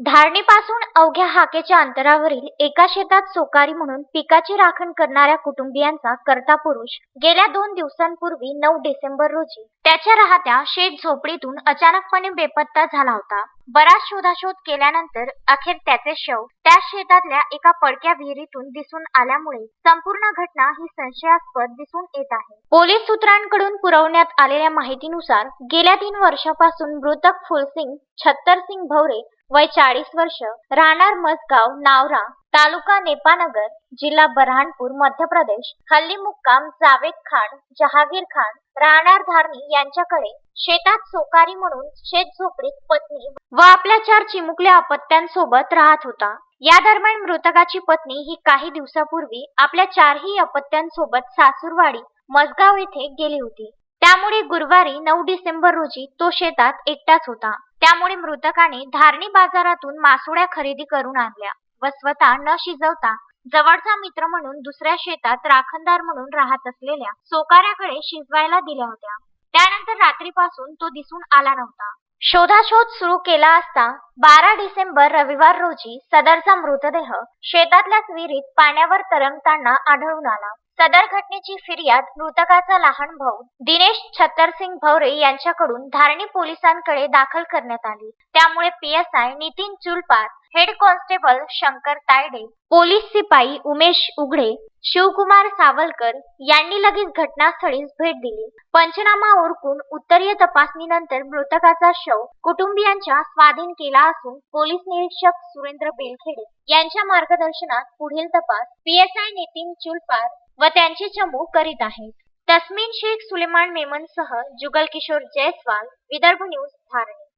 धारणीपासून अवघ्या हाकेच्या अंतरावरील एका शेतात सोकारी म्हणून पिकाची राखण करणाऱ्या कुटुंबियांचा करता पुरुष गेल्या दोन दिवसांपूर्वी नऊ डिसेंबर रोजी त्याच्या राहत्या शेत झोपडीतून अचानकपणे बेपत्ता झाला होता. बराच शोधाशोध केल्यानंतर अखेर त्याचे शव त्या शेतातल्या एका पडक्या विहिरीतून दिसून आल्यामुळे संपूर्ण घटना ही संशयास्पद दिसून येत आहे. पोलीस सूत्रांकडून पुरवण्यात आलेल्या माहितीनुसार गेल्या तीन वर्षापासून मृतक फुलसिंग छत्तरसिंग भवरे वय चाळीस वर्ष राहणार मसगाव नावरा तालुका नेपानगर जिल्हा बऱ्हाणपूर मध्य प्रदेश. हल्ली मुक्काम जावेद खान जहागीर खान राहणार धारणी यांच्याकडे शेतात सोकारी म्हणून शेत झोपडीत पत्नी व आपल्या चार चिमुकल्या अपत्यांसोबत राहत होता. या दरम्यान मृतकाची पत्नी ही काही दिवसापूर्वी आपल्या चारही अपत्यांसोबत सासूरवाडी मजगाव येथे गेली होती. त्यामुळे गुरुवारी नऊ डिसेंबर रोजी तो शेतात एकटाच होता. त्यामुळे मृतकाने धारणी बाजारातून मासोड्या खरेदी करून आणल्या. व स्वतः न शिजवता जवळचा मित्र म्हणून दुसऱ्या शेतात राखणदार म्हणून राहत असलेल्या सोकाऱ्याकडे शिजवायला दिल्या होत्या. त्यानंतर रात्रीपासून तो दिसून आला नव्हता. शोधाशोध सुरू केला असता बारा डिसेंबर रविवार रोजी सदरचा मृतदेह शेतातल्याच विहिरीत पाण्यावर तरंगताना आढळून आला. सदर घटनेची फिर्याद मृतकाचा लहान भाऊ दिनेश छत्तरसिंग भवरे यांच्याकडून धारणी पोलिसांकडे दाखल करण्यात आली. त्यामुळे PSI Nitin Chulpar head constable Shankar Tayade police सिपाई Umesh Ughade Shivkumar Savalkar यांनी लगेच घटनास्थळीच भेट दिली. पंचनामा ओरकून उत्तरीय तपासणीनंतर मृतकाचा शव कुटुंबियांच्या स्वाधीन केला असून पोलीस निरीक्षक सुरेंद्र बेलखेडे यांच्या मार्गदर्शनात पुढील तपास पीएसआय नितीन चुलपार व त्यांचे चमू करीत आहेत. तस्मिन शेख सुलेमान मेमनसह जुगल किशोर जयस्वाल विदर्भ न्यूज धारणी